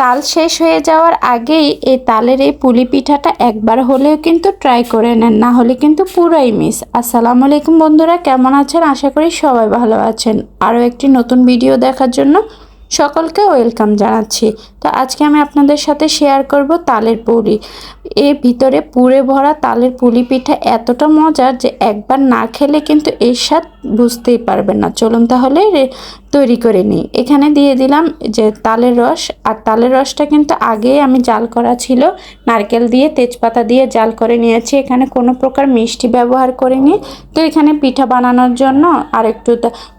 তাল শেষ হয়ে যাওয়ার আগেই এই তালের এই পুলি পিঠাটা একবার হলেও কিন্তু ট্রাই করে নেন, না হলে কিন্তু পুরাই মিস আসসালামু আলাইকুম বন্ধুরা, কেমন আছেন? আশা করি সবাই ভালো আছেন। আরও একটি নতুন ভিডিও দেখার জন্য সকলকে ওয়েলকাম জানাচ্ছি। তো আজকে আমি আপনাদের সাথে শেয়ার করব তালের পুরি। এর ভিতরে পুরে ভরা তালের পুলি পিঠা এতটা মজার যে একবার না খেলে কিন্তু এর স্বাদ বুঝতেই পারবেন না। চলুন তাহলে তৈরি করে নিই। এখানে দিয়ে দিলাম যে তালের রস, আর তালের রসটা কিন্তু আগেই আমি জাল করা ছিল। নারকেল দিয়ে তেজপাতা দিয়ে জাল করে নিয়েছি। এখানে কোনো প্রকার মিষ্টি ব্যবহার করিনি। তো এখানে পিঠা বানানোর জন্য আর একটু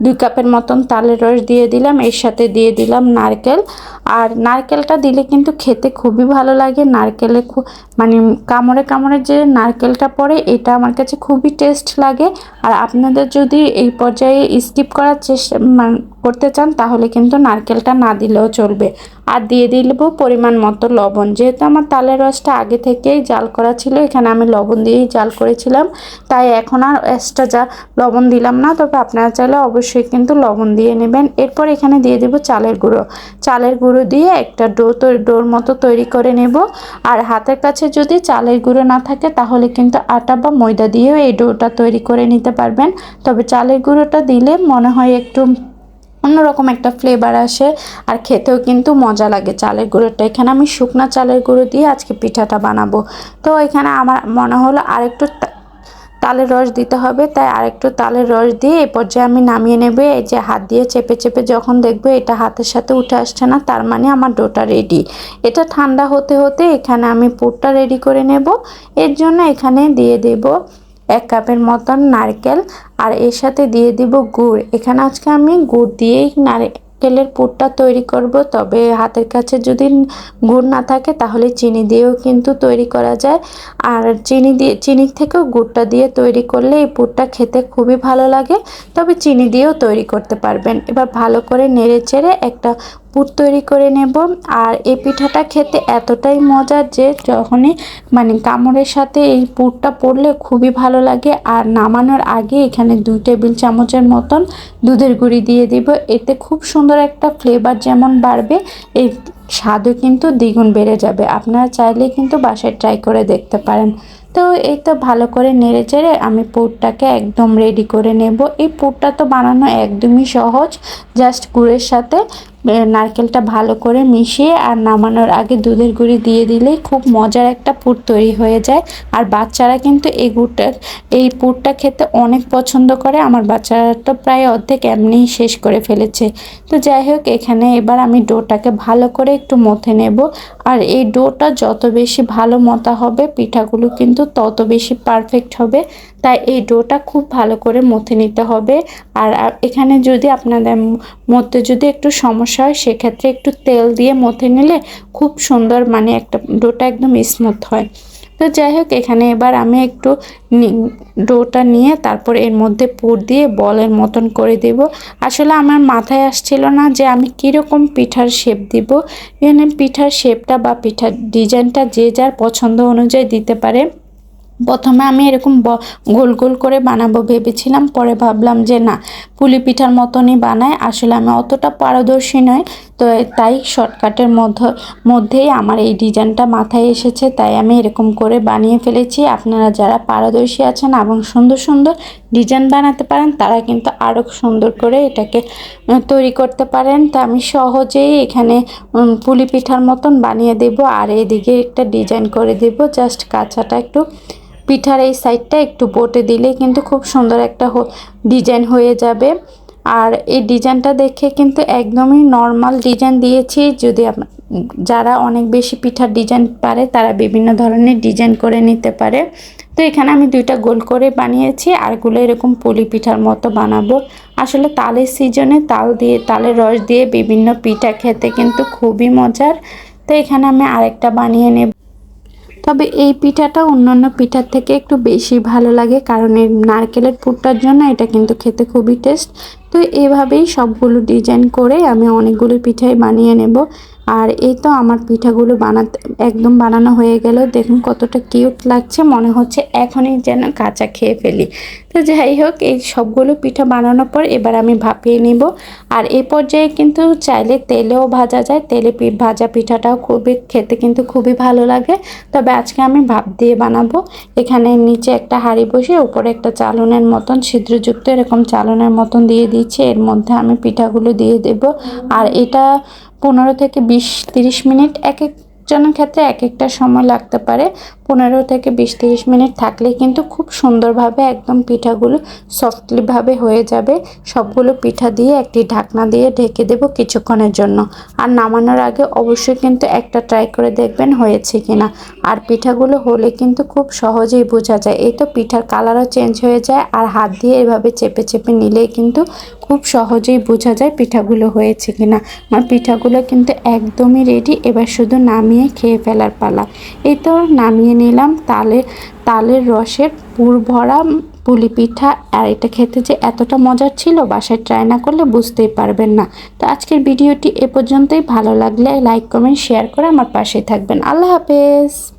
দুই কাপের মতন তালের রস দিয়ে দিলাম। এর সাথে দিয়ে দিলাম নারকেল। আর নারকেলটা দিলে কিন্তু খেতে খুবই ভালো লাগে। নারকেলে খুব মানে কামড়ে কামড়ে যে নারকেলটা পড়ে, এটা আমার কাছে খুবই টেস্ট লাগে। আর আপনাদের যদি এই পর্যায়ে স্কিপ করার চেষ্টা মান- করতে চান, তাহলে কিন্তু নারকেলটা না দিলেও চলবে। আর দিয়ে দিব পরিমাণ মতো লবণ। যেহেতু আমার তালের রসটা আগে থেকেই জাল করা ছিল, এখানে আমি লবণ দিয়েই জাল করেছিলাম। তাই এখন আর এক্সট্রা যা লবণ দিলাম না, তবে আপনারা চাইলে অবশ্যই কিন্তু লবণ দিয়ে নেবেন। এরপর এখানে দিয়ে দেব চালের গুঁড়ো। চালের গুঁড়ো দিয়ে একটা ডো ডোর মতো তৈরি করে নেব। আর হাতের কাছে যদি চালের গুঁড়ো না থাকে, তাহলে কিন্তু আটা বা ময়দা দিয়েও এই ডোটা তৈরি করে নিতে পারবেন। তবে চালের গুঁড়োটা দিলে মনে হয় একটু অন্যরকম একটা ফ্লেভার আসে। আর খেতেও কিন্তু মজা লাগে চালের গুঁড়োটা। এখানে আমি শুকনো চালের গুঁড়ো দিয়ে আজকে পিঠাটা বানাবো। তো এখানে আমার মনে হলো আরেকটু তালের রস দিতে হবে। তাই আরেকটু তালের রস দিয়ে এই পর্যায়ে আমি নামিয়ে নেবে। এই যে হাত দিয়ে চেপে চেপে যখন দেখব এটা হাতের সাথে উঠে আসছে না, তার মানে আমার ডোটা রেডি এটা ঠান্ডা হতে হতে এখানে আমি পুরটা রেডি করে নেব। এর জন্য এখানে দিয়ে দেব এক কাপের মতন নারকেল আর এর সাথে দিয়ে দিব গুড়। এখানে আজকে আমি গুড় দিয়েই নারকেলের পুরটা তৈরি করব। তবে হাতের কাছে যদি গুড় না থাকে, তাহলে চিনি দিয়েও কিন্তু তৈরি করা যায়। আর চিনি দিয়ে, চিনি থেকেও গুড়টা দিয়ে তৈরি করলে এই পুরটা খেতে খুবই ভালো লাগে। তবে চিনি দিয়েও তৈরি করতে পারবেন। এবার ভালো করে নেড়ে চেড়ে একটা পুর তৈরি করে নেব। আর এই পিঠাটা খেতে এতটাই মজার যে যখনই মানে কামড়ের সাথে এই পুরটা পড়লে খুবই ভালো লাগে। আর নামানোর আগে এখানে দুই টেবিল চামচের মতন দুধের গুঁড়ি দিয়ে দিব। এতে খুব সুন্দর একটা ফ্লেভার যেমন বাড়বে এই স্বাদও কিন্তু দ্বিগুণ বেড়ে যাবে। আপনারা চাইলে কিন্তু বাসায় ট্রাই করে দেখতে পারেন। তো এই তো ভালো করে নেড়ে চেড়ে আমি পুরটাকে একদম রেডি করে নেব। এই পুরটা তো বানানো একদমই সহজ। জাস্ট গুড়ের সাথে নারকেলটা ভালো করে মিশিয়ে আর নামানোর আগে দুধের গুঁড়ি দিয়ে দিলেই খুব মজার একটা পুর তৈরি হয়ে যায়। আর বাচ্চারা কিন্তু এই গুড়টার এই পুরটা খেতে অনেক পছন্দ করে। আমার বাচ্চারা তো প্রায় অর্ধেক এমনিই শেষ করে ফেলেছে। তো যাই হোক, এখানে এবার আমি ডোটাকে ভালো করে একটু মথে নেব। আর এই ডোটা যত বেশি ভালো মতা হবে, পিঠাগুলো কিন্তু তত বেশি পারফেক্ট হবে। তাই এই ডোটা খুব ভালো করে মথে নিতে হবে। আর এখানে যদি আপনাদের মধ্যে যদি একটু সমস্যা হয় সেক্ষেত্রে একটু তেল দিয়ে মথে নিলে খুব সুন্দর মানে একটা ডোটা একদম স্মুথ হয়। তো যাই হোক, এখানে এবার আমি একটু ডোটা নিয়ে তারপর এর মধ্যে পুর দিয়ে বলের মতন করে দেব। আসলে আমার মাথায় আসছিল না যে আমি কীরকম পিঠার শেপ দিব। এখানে পিঠার শেপটা বা পিঠার ডিজাইনটা যে যার পছন্দ অনুযায়ী দিতে পারে। প্রথমে আমি এরকম গোল গোল করে বানাবো ভেবেছিলাম, পরে ভাবলাম যে না, পুলি পিঠার মতনই বানায়। আসলে আমি অতটা পারদর্শী নয় তো তাই শর্টকাটের মধ্য, মধ্যেই আমার এই ডিজাইনটা মাথায় এসেছে, তাই আমি এরকম করে বানিয়ে ফেলেছি। আপনারা যারা পারদর্শী আছেন এবং সুন্দর সুন্দর ডিজাইন বানাতে পারেন, তারা কিন্তু আরও সুন্দর করে এটাকে তৈরি করতে পারেন। তা আমি সহজেই এখানে পুলি পিঠার মতন বানিয়ে দেব, আর এদিকে একটা ডিজাইন করে দেব, জাস্ট কাঁচাটা একটু পিঠার এই সাইডটা একটু বটে দিলে কিন্তু খুব সুন্দর একটা ডিজাইন হয়ে যাবে। আর এই ডিজাইনটা দেখে কিন্তু একদমই নর্মাল ডিজাইন দিয়েছি। যদি যারা অনেক বেশি পিঠার ডিজাইন পারে, তারা বিভিন্ন ধরনের ডিজাইন করে নিতে পারে। তো এখানে আমি দুইটা গোল করে বানিয়েছি। আরগুলো এরকম পুলি পিঠার মতো বানাবো। আসলে তালের সিজনে তাল দিয়ে, তালের রস দিয়ে বিভিন্ন পিঠা খেতে কিন্তু খুবই মজার। তো এখানে আমি আরেকটা বানিয়ে নেব। তবে এই পিঠাটা অন্যান্য পিঠার থেকে একটু বেশি ভালো লাগে, কারণ এর নারকেলের পুরটার জন্য এটা কিন্তু খেতে খুবই টেস্ট তো এভাবেই সবগুলো ডিজাইন করে আমি অনেকগুলো পিঠাই বানিয়ে নেব। আর এই তো আমার পিঠাগুলো বানাতে একদম বানানো হয়ে গেল। দেখুন কতটা কিউট লাগছে, মনে হচ্ছে এখনই যেন কাঁচা খেয়ে ফেলি। তো যাই হোক, এই সবগুলো পিঠা বানানোর পর এবার আমি ভাপিয়ে নিব। আর এই পর্যায়ে কিন্তু চাইলে তেলেও ভাজা যায়, তেলে ভাজা পিঠাটাও খুবই, খেতে কিন্তু খুবই ভালো লাগে। তবে আজকে আমি ভাপ দিয়ে বানাবো। এখানে নিচে একটা হাঁড়ি বসিয়ে উপরে একটা চালনের মতন, ছিদ্রযুক্ত এরকম চালনের মতন দিয়ে দিচ্ছি, এর মধ্যে আমি পিঠাগুলো দিয়ে দেব। আর এটা পনেরো থেকে বিশ, তিরিশ মিনিট এক একজনের ক্ষেত্রে এক একটা সময় লাগতে পারে। পনেরো থেকে বিশ, তিরিশ মিনিট থাকলে কিন্তু খুব সুন্দরভাবে একদম পিঠাগুলো সফটলিভাবে হয়ে যাবে। সবগুলো পিঠা দিয়ে একটি ঢাকনা দিয়ে ঢেকে দেব কিছুক্ষণের জন্য। আর নামানোর আগে অবশ্যই কিন্তু একটা ট্রাই করে দেখবেন হয়েছে কিনা। আর পিঠাগুলো হলে কিন্তু খুব সহজেই বোঝা যায়। এই তো পিঠার কালারও চেঞ্জ হয়ে যায় আর হাত দিয়ে এভাবে চেপে চেপে নিলেই কিন্তু খুব সহজেই বোঝা যায় পিঠাগুলো হয়েছে কিনা আমার পিঠাগুলো কিন্তু একদমই রেডি এবার শুধু নামিয়ে খেয়ে ফেলার পালা। এই তো নামিয়ে নিলাম তালে, তালের রসের পুর ভরা পুলি পিঠা। আর এটা খেতে যে এতটা মজার ছিল, বাসায় ট্রাই না করলে বুঝতেই পারবেন না। তো আজকের ভিডিওটি এ পর্যন্তই। ভালো লাগলে লাইক কমেন্ট শেয়ার করে আমার পাশে থাকবেন। আল্লাহ হাফেজ।